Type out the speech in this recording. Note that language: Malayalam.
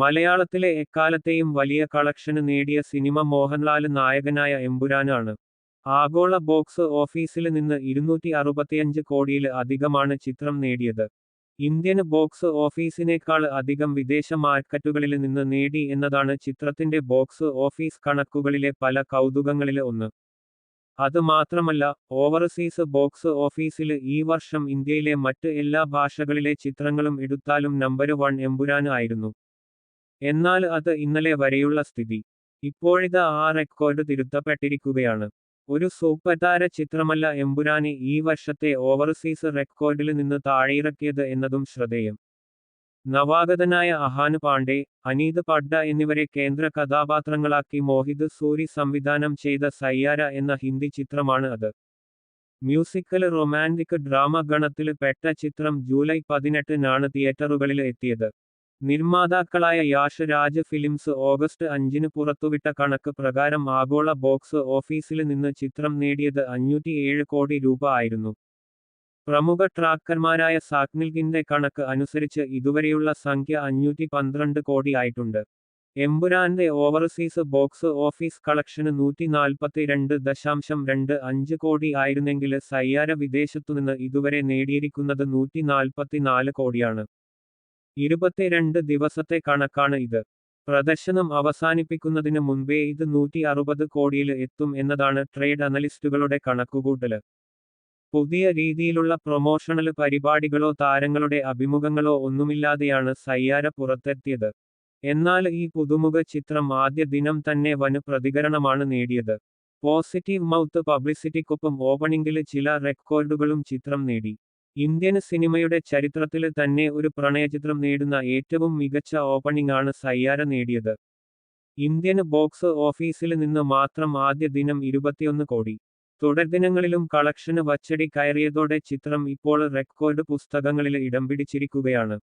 മലയാളത്തിലെ എക്കാലത്തെയും വലിയ കളക്ഷന് നേടിയ സിനിമ മോഹൻലാൽ നായകനായ എമ്പുരാനാണ്. ആഗോള ബോക്സ് ഓഫീസിൽ നിന്ന് ഇരുന്നൂറ്റി അറുപത്തിയഞ്ച് കോടിയിൽ അധികമാണ് ചിത്രം നേടിയത്. ഇന്ത്യൻ ബോക്സ് ഓഫീസിനേക്കാൾ അധികം വിദേശ മാർക്കറ്റുകളിൽ നിന്ന് നേടി എന്നതാണ് ചിത്രത്തിന്റെ ബോക്സ് ഓഫീസ് കണക്കുകളിലെ പല കൗതുകങ്ങളിൽ ഒന്ന്. അത് മാത്രമല്ല ഓവർസീസ് ബോക്സ് ഓഫീസിൽ ഈ വർഷം ഇന്ത്യയിലെ മറ്റ് എല്ലാ ഭാഷകളിലെ ചിത്രങ്ങളും എടുത്താലും നമ്പർ വൺ എമ്പുരാൻ ആയിരുന്നു. എന്നാൽ അത് ഇന്നലെ വരെയുള്ള സ്ഥിതി. ഇപ്പോഴിത് ആ റെക്കോർഡ് തിരുത്തപ്പെട്ടിരിക്കുകയാണ്. ഒരു സൂപ്പർ താര ചിത്രമല്ല എമ്പുരാനെ ഈ വർഷത്തെ ഓവർസീസ് റെക്കോർഡിൽ നിന്ന് താഴെയിറക്കിയത് എന്നതും ശ്രദ്ധേയം. നവാഗതനായ അഹാന് പാണ്ഡെ അനീത് പഡ്ഡ എന്നിവരെ കേന്ദ്ര കഥാപാത്രങ്ങളാക്കി മോഹിത് സൂരി സംവിധാനം ചെയ്ത സയ്യാര എന്ന ഹിന്ദി ചിത്രമാണ് അത്. മ്യൂസിക്കൽ റൊമാന്റിക് ഡ്രാമ ഗണത്തിൽ പെട്ട ചിത്രം ജൂലൈ പതിനെട്ടിനാണ് തിയേറ്ററുകളിൽ എത്തിയത്. നിർമ്മാതാക്കളായ യാഷ് രാജ് ഫിലിംസ് ഓഗസ്റ്റ് അഞ്ചിന് പുറത്തുവിട്ട കണക്ക് പ്രകാരം ആഗോള ബോക്സ് ഓഫീസിൽ നിന്ന് ചിത്രം നേടിയത് അഞ്ഞൂറ്റിയേഴ് കോടി രൂപ ആയിരുന്നു. പ്രമുഖ ട്രാക്കർമാരായ സാക്നിൽഗിന്റെ കണക്ക് അനുസരിച്ച് ഇതുവരെയുള്ള സംഖ്യ അഞ്ഞൂറ്റി പന്ത്രണ്ട് കോടി ആയിട്ടുണ്ട്. എമ്പുരാന്റെ ഓവർസീസ് ബോക്സ് ഓഫീസ് കളക്ഷന് നൂറ്റി നാൽപ്പത്തിരണ്ട് ദശാംശം രണ്ട് അഞ്ച് കോടി ആയിരുന്നെങ്കിൽ സയ്യാര വിദേശത്തുനിന്ന് ഇതുവരെ നേടിയിരിക്കുന്നത് നൂറ്റി നാൽപ്പത്തിനാല് കോടിയാണ്. ഇരുപത്തിരണ്ട് ദിവസത്തെ കണക്കാണ് ഇത്. പ്രദർശനം അവസാനിപ്പിക്കുന്നതിന് മുൻപേ ഇത് നൂറ്റി അറുപത് കോടിയിൽ എത്തും എന്നതാണ് ട്രേഡ് അനലിസ്റ്റുകളുടെ കണക്കുകൂട്ടൽ പുതിയ രീതിയിലുള്ള പ്രൊമോഷണൽ പരിപാടികളോ താരങ്ങളുടെ അഭിമുഖങ്ങളോ ഒന്നുമില്ലാതെയാണ് സയ്യാര പുറത്തെത്തിയത്. എന്നാൽ ഈ പുതുമുഖ ചിത്രം ആദ്യ ദിനം തന്നെ വന് പ്രതികരണമാണ് നേടിയത്. പോസിറ്റീവ് മൗത്ത് പബ്ലിസിറ്റിക്കൊപ്പം ഓപ്പണിംഗിൽ ചില റെക്കോർഡുകളും ചിത്രം നേടി. ഇന്ത്യൻ സിനിമയുടെ ചരിത്രത്തിൽ തന്നെ ഒരു പ്രണയചിത്രം നേടുന്ന ഏറ്റവും മികച്ച ഓപ്പണിംഗ് ആണ് സയ്യാര നേടിയത്. ഇന്ത്യൻ ബോക്സ് ഓഫീസിൽ നിന്ന് മാത്രം ആദ്യ ദിനം ഇരുപത്തിയൊന്ന് കോടി. തുടർദിനങ്ങളിലും കളക്ഷന് വച്ചടി കയറിയതോടെ ചിത്രം ഇപ്പോൾ റെക്കോർഡ് പുസ്തകങ്ങളിൽ ഇടം പിടിച്ചിരിക്കുകയാണ്.